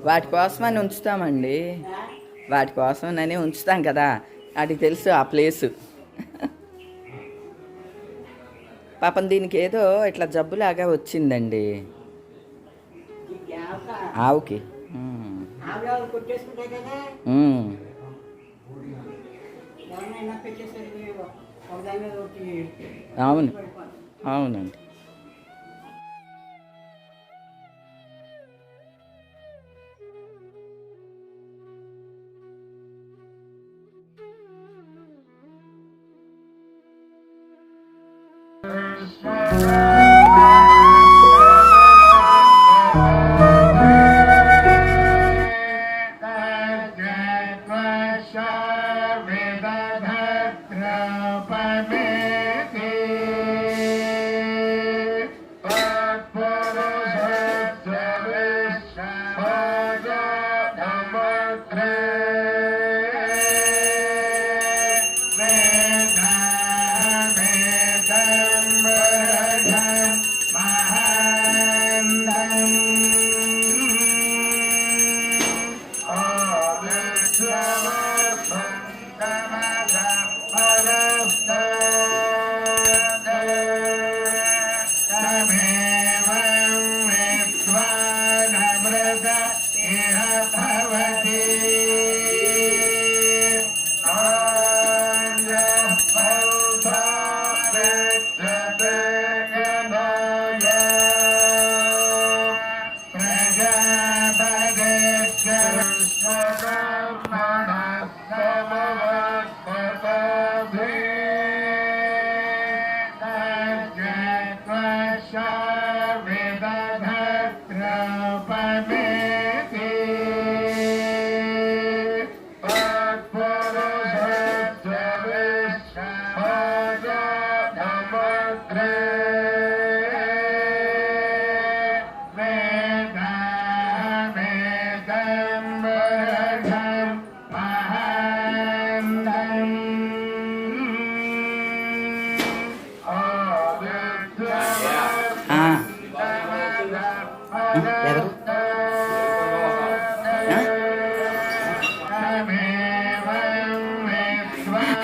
వాటి కోసమని ఉంచుతామండి. వాటి కోసమని ఉంచుతాం కదా. వాటికి తెలుసు ఆ ప్లేసు. పాపం దీనికి ఏదో ఇట్లా జబ్బులాగా వచ్చిందండి. ఆవుకి. ఉమ్. ఆవిడ ఆ.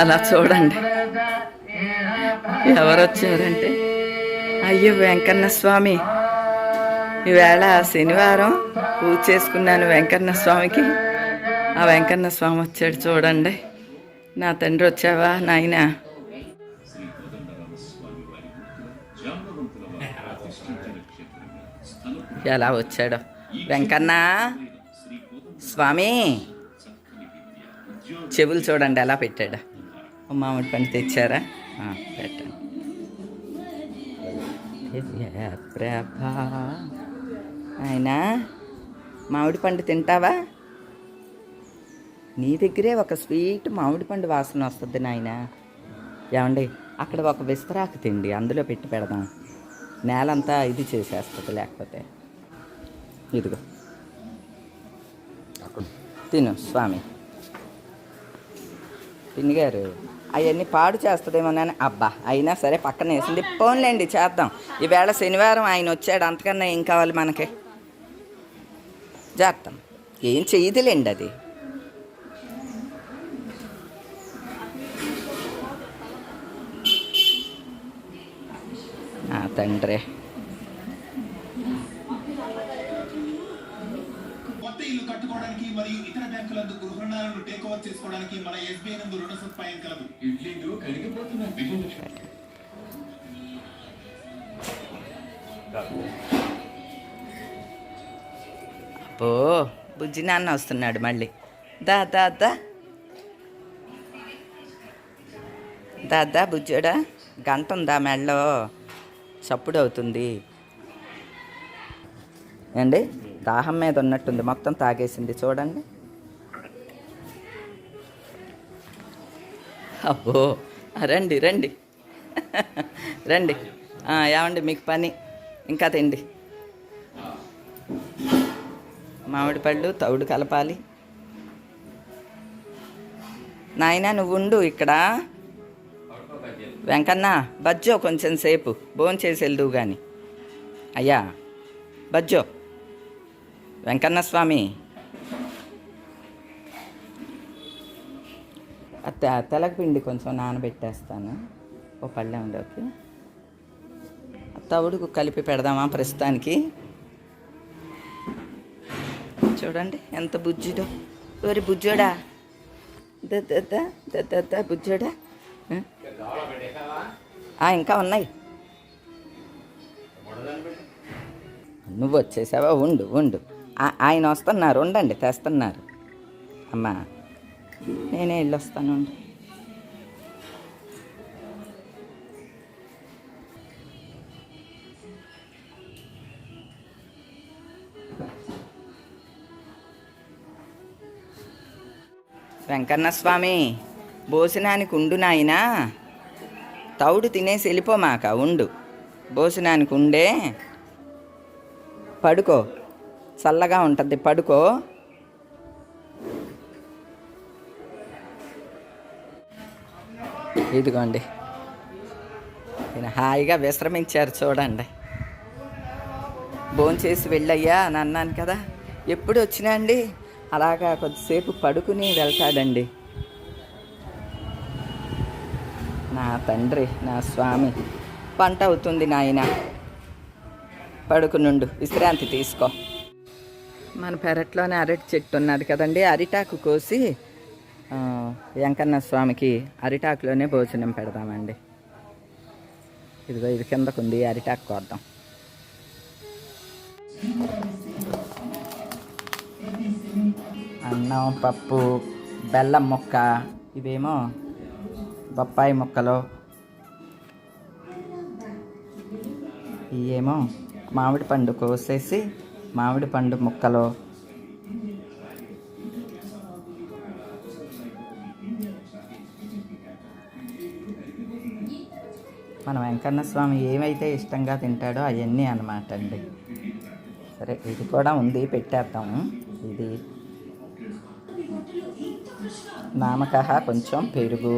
అలా చూడండి. ఎవరు వచ్చారంటే అయ్యో వెంకన్న స్వామి. ఈవేళ శనివారం పూజ చేసుకున్నాను వెంకన్న స్వామికి. ఆ వెంకన్న స్వామి వచ్చాడు చూడండి. నా తండ్రి వచ్చావా నాయనా? ఎలా వచ్చాడు. వెంకన్న స్వామి చెవులు చూడండి ఎలా పెట్టాడు. మామిడి పండు తెచ్చారా? పెట్టండి. ప్రభా ఆయన మామిడి పండు తింటావా? నీ దగ్గరే ఒక స్వీట్ మామిడి పండు వాసన వస్తుంది నాయన. ఏమండి అక్కడ ఒక విస్తరాకు తిండి అందులో పెట్టి పెడదాం. నేలంతా ఇది చేసేస్తుంది లేకపోతే. ఇదిగో. తిను స్వామి. పిన్ని గారు అవన్నీ పాడు చేస్తుందేమోనని అబ్బా అయినా సరే పక్కన వేసింది. పోన్లేండి చేద్దాం. ఈవేళ శనివారం ఆయన వచ్చాడు అంతకన్నా ఏం కావాలి మనకి? చేద్దాం ఏం చేయదులేండి అది. తండ్రి. కొత్త ఇల్లు కట్టుకోవడానికి మరియు ఇతర బ్యాంకులందు గృహ రుణాలను టేక్ ఓవర్ చేసుకోవడానికి మన ఎస్బీఐ కలదు ఇడ్లీలు కరిగిపోతున్నాయి విజయలక్ష్మి ఓ బుజ్జి నాన్న వస్తున్నాడు మళ్ళీ. దా దా దా. దా బుజ్జోడా. గంట ఉందా మెళ్ళో? చప్పుడు అవుతుంది ఏండి? దాహం మీద ఉన్నట్టుంది. మొత్తం తాగేసింది. చూడండి. అబ్బో. రండి రండి. రండి. ఏమండి మీకు పని. ఇంకా తిండి. మామిడి పళ్ళు తౌడు కలపాలి. నాయనా నువ్వు ఉండు ఇక్కడ. వెంకన్న బజ్జో కొంచెం సేపు. భోంచేసి వెళ్దువు కానీ అయ్యా బజ్జో. వెంకన్న స్వామి ఆ తె- తెలగపిండి కొంచెం నానబెట్టేస్తాను. ఓ పళ్ళెంలోకి తవుడుకు కలిపి పెడదామా ప్రస్తుతానికి? చూడండి ఎంత బుజ్జుడో ఎవరి బుజ్జోడా? ద- బుజ్జోడా? ఇంకా ఉన్నాయి. నువ్వు వచ్చేసావా? ఉండు ఉండు. ఆ- ఆయన వస్తున్నారు ఉండండి తెస్తున్నారు. అమ్మా. నేనే వెళ్ళొస్తాను. వెంకన్న స్వామి భోజనానికి ఉండు నాయనా. తౌడు తినేసి వెళ్ళిపోమాక ఉండు. భోజనానికి ఉండే పడుకో. చల్లగా ఉంటుంది పడుకో. ఇదిగోండి. ఈయన హాయిగా విశ్రమించారు చూడండి. భోంచేసి వెళ్ళయ్యా అని అన్నాను కదా. ఎప్పుడు వచ్చినా అండి? అలాగా కొద్దిసేపు పడుకుని వెళ్తాడండి. నా తండ్రి నా స్వామి పంట అవుతుంది నాయన. పడుకునుండు విశ్రాంతి తీసుకో. మన పెరట్లోనే అరటి చెట్టు ఉన్నది కదండి అరిటాకు కోసి వెంకన్న స్వామికి అరిటాకులోనే భోజనం పెడదామండి. ఇదిగో ఇది కిందకుంది అరిటాకు కోద్దాం. అన్నం పప్పు బెల్లం ముక్క ఇవేమో బొప్పాయి ముక్కలు ఇవేమో మామిడి పండు కోసేసి మామిడి పండు ముక్కలు మన వెంకన్న స్వామి ఏమైతే ఇష్టంగా తింటాడో అవన్నీ అన్నమాట అండి. సరే ఇది కూడా ఉంది పెట్టేద్దాము ఇది నామక కొంచెం పెరుగు.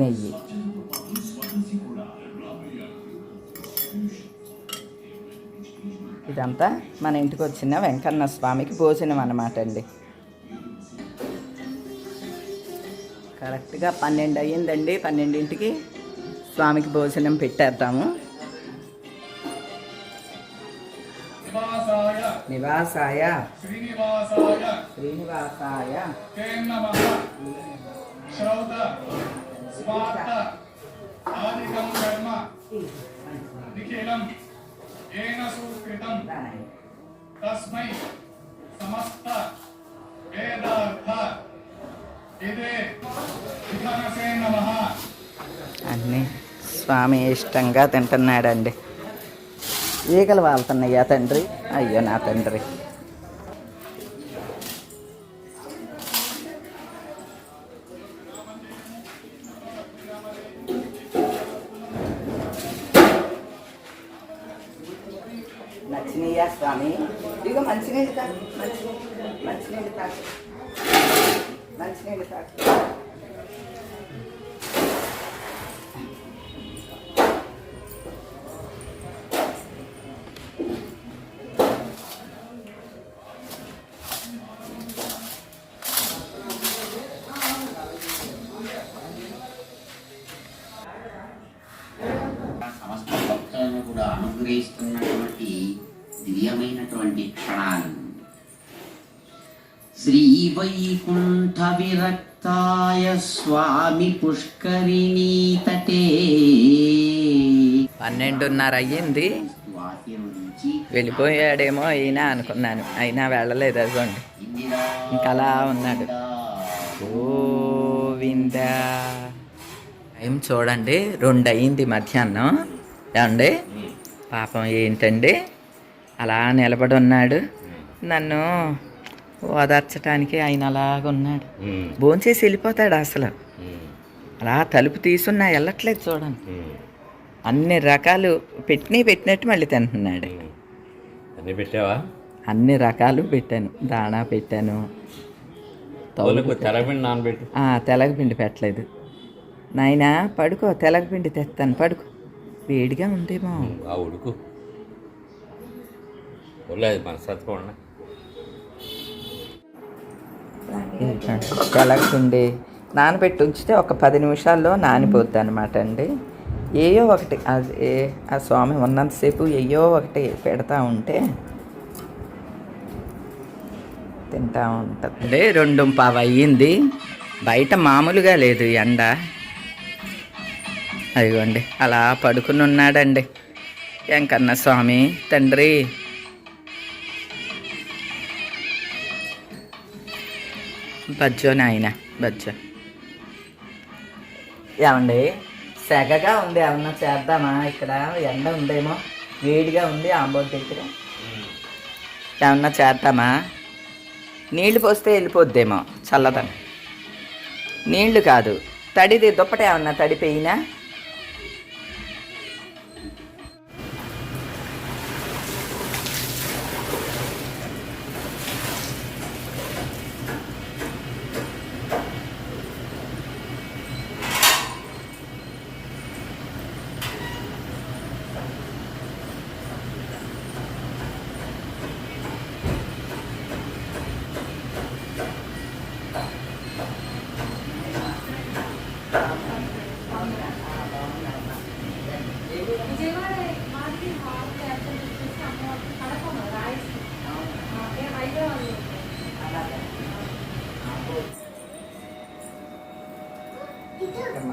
నెయ్యి. ఇదంతా మన ఇంటికి వచ్చిన వెంకన్న స్వామికి భోజనం అన్నమాట అండి. కరెక్ట్గా పన్నెండు అయ్యిందండి. పన్నెండింటికి స్వామికి భోజనం పెట్టేద్దాము. నివాసాయ. నివాసాయ. శ్రీనివాసాయ. తస్మై. సమస్త. వేదార్థ. అన్నీ స్వామి ఇష్టంగా తింటున్నాడండి. ఈగలు వాళ్తున్నాయా తండ్రి? అయ్యో నా తండ్రి. శ్రీ వైకుంఠ విరక్తాయ స్వామి పుష్కరిణీ తటే పన్నెండున్నర అయ్యింది వెళ్ళిపోయాడేమో అయినా అనుకున్నాను. అయినా వెళ్ళలేదు అదిగోండి ఇంకా అలా ఉన్నాడు. గోవింద. టైం చూడండి రెండు అయ్యింది మధ్యాహ్నం. ఏమండి? పాపం ఏంటండి? అలా నిలబడి ఉన్నాడు నన్ను ఓదార్చడానికి ఆయన అలాగున్నాడు భోంచేసి వెళ్ళిపోతాడు అసలు. అలా తలుపు తీసున్నా వెళ్ళట్లేదు చూడండి. అన్ని రకాలు పెట్టినవి పెట్టినట్టు మళ్ళీ తింటున్నాడు. అన్నీ పెట్టావా? అన్ని రకాలు పెట్టాను. దాణా పెట్టాను. తెలగపిండి పెట్టలేదు. నాయనా పడుకో తెలగపిండి తెస్తాను పడుకో. వేడిగా ఉందేమో. ఉడుకు. ఒళ్ళు అది మనస్తత్వం నానబెట్టి ఉంచితే ఒక పది నిమిషాల్లో నానిపోద్ది అనమాట అండి. ఏయో ఒకటి అది ఆ స్వామి ఉన్నంతసేపు ఏయో ఒకటి పెడతా ఉంటే తింటా ఉంటుంది రెండు పావు అయ్యింది. బయట మామూలుగా లేదు ఎండ. అదిగోండి అలా పడుకుని ఉన్నాడండి వెంకన్న స్వామి తండ్రి బజ్జో నాయన బజ్జో. ఏమండి? సెగగా ఉంది ఏమన్నా చేద్దామా? ఇక్కడ ఎండ ఉందేమో వేడిగా ఉంది ఆంబోడ్ దగ్గర ఏమన్నా చేద్దామా? నీళ్ళు పోస్తే వెళ్ళిపోద్దేమో చల్లదని. నీళ్ళు కాదు తడిది దుప్పట ఏమన్నా తడిపోయినా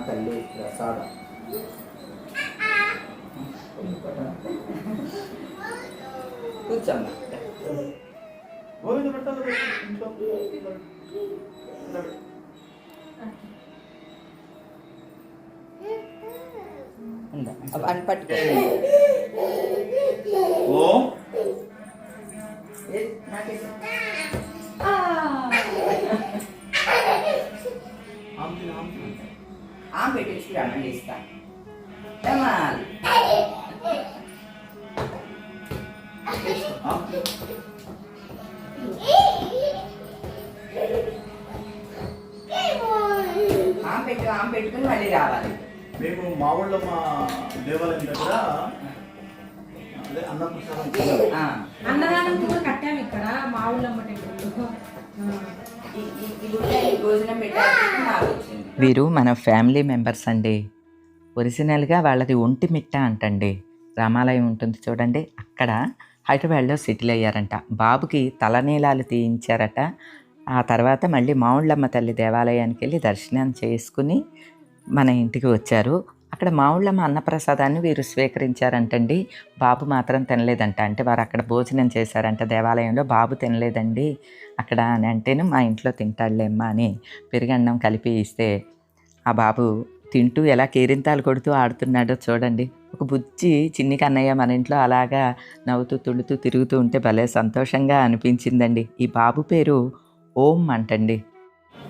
తల్లి ప్రసాదం కూర్చోమ్మా ఉందా అని పట్టుకో ఆమె పెట్టించుకురా మళ్ళీ ఇస్తా ఏమాలి? ఆమె పెట్టు ఆమె పెట్టుకుని మళ్ళీ రావాలి. మేము మా ఊళ్ళో మా దేవాలయం దగ్గర. అన్నదానం కూడా కట్టాము ఇక్కడ మా టెంపుల్. ఊళ్ళో ఈ భోజనం పెట్టాల్సిన నాకు వచ్చింది. వీరు మన ఫ్యామిలీ మెంబర్స్ అండి. ఒరిజినల్గా వాళ్ళది ఒంటి మిట్ట అంటండి. రామాలయం ఉంటుంది చూడండి. అక్కడ హైదరాబాద్లో సెటిల్ అయ్యారంట. బాబుకి తలనీలాలు తీయించారట. ఆ తర్వాత మళ్ళీ మావుళ్ళమ్మ తల్లి దేవాలయానికి వెళ్ళి దర్శనం చేసుకుని మన ఇంటికి వచ్చారు. అక్కడ మావుళ్ళమ్మ అన్నప్రసాదాన్ని వీరు స్వీకరించారంటండి. బాబు మాత్రం తినలేదంట. అంటే వారు అక్కడ భోజనం చేశారంట. దేవాలయంలో బాబు తినలేదండి. అక్కడ అని అంటేను మా ఇంట్లో తింటాడులేమ్మా అని పెరుగన్నం కలిపి ఇస్తే ఆ బాబు తింటూ ఎలా కేరింతాలు కొడుతూ ఆడుతున్నాడో చూడండి. ఒక బుజ్జి చిన్ని కన్నయ్య మన ఇంట్లో అలాగా నవ్వుతూ తుడుతూ తిరుగుతూ ఉంటే భలే సంతోషంగా అనిపించిందండి. ఈ బాబు పేరు ఓం అంటండి.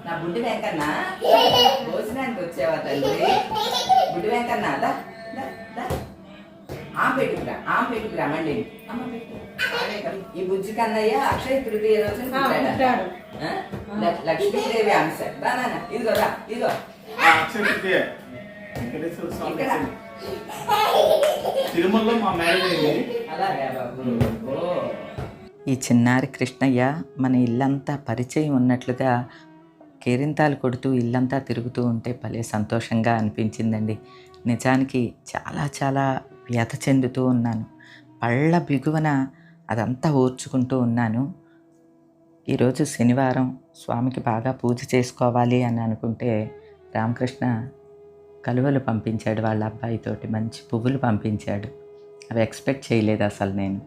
నా బుడ్డి వెంకన్న భోజనానికి వచ్చావా తండ్రి బుడ్డి వెంకన్న దా. ఆమె పెట్టుకురా ఆమె పెట్టుకురా పెట్టు. ఈ బుజ్జి కన్నయ్య అక్షయ తృతీయ రోజున పుట్టాడు. పుట్టాడు. ఆ? ల- లక్ష్మీదేవి అంశ దా నాన్న ఇదిగో రా ఇదిగో ఆ అక్షయ తృతీయ వెంకటేశ్వర స్వామి ఇక్కడ. తిరుమలలో మా మ్యారేజ్ అయింది అలాగే బాబు ఈ చిన్నారి కృష్ణయ్య మన ఇల్లంతా పరిచయం ఉన్నట్లుగా కేరింతాలు కొడుతూ ఇల్లంతా తిరుగుతూ ఉంటే భలే సంతోషంగా అనిపించిందండి. నిజానికి చాలా చాలా వ్యత చెందుతూ ఉన్నాను. పళ్ళ బిగువన అదంతా ఓర్చుకుంటూ ఉన్నాను. ఈరోజు శనివారం స్వామికి బాగా పూజ చేసుకోవాలి అని అనుకుంటే రామకృష్ణ కలువలు పంపించాడు వాళ్ళ అబ్బాయితోటి మంచి పువ్వులు పంపించాడు. అవి ఎక్స్పెక్ట్ చేయలేదు అసలు నేను.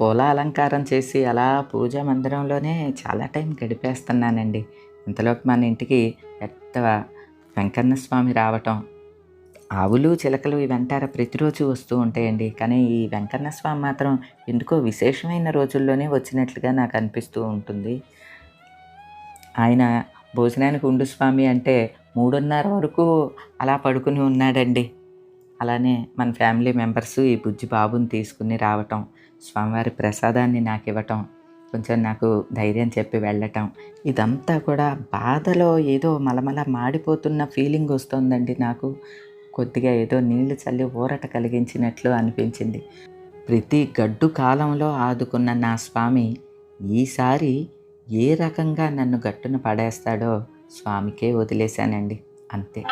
పూల అలంకారం చేసి అలా పూజా మందిరంలోనే చాలా టైం గడిపేస్తున్నానండి. ఇంతలోకి మన ఇంటికి పెద్ద వెంకన్న స్వామి రావటం. ఆవులు చిలకలు ఇవంటారా ప్రతిరోజు వస్తూ ఉంటాయండి. కానీ ఈ వెంకన్న స్వామి మాత్రం ఎందుకో విశేషమైన రోజుల్లోనే వచ్చినట్లుగా నాకు అనిపిస్తూ ఉంటుంది. ఆయన భోజనానికి ఉండు స్వామి అంటే మూడున్నర వరకు అలా పడుకుని ఉన్నాడండి. అలానే మన ఫ్యామిలీ మెంబర్స్ ఈ బుజ్జి బాబుని తీసుకుని రావటం స్వామివారి ప్రసాదాన్ని నాకు ఇవ్వటం కొంచెం నాకు ధైర్యం చెప్పి వెళ్ళటం. ఇదంతా కూడా బాధలో ఏదో మలమల మాడిపోతున్న ఫీలింగ్ వస్తుందండి నాకు. కొద్దిగా ఏదో నీళ్ళు చల్లి ఊరట కలిగించినట్లు అనిపించింది. ప్రతి గడ్డు కాలంలో ఆదుకున్న నా స్వామి ఈసారి ఏ రకంగా నన్ను గట్టున పడేస్తాడో స్వామికే వదిలేశానండి. అంతే.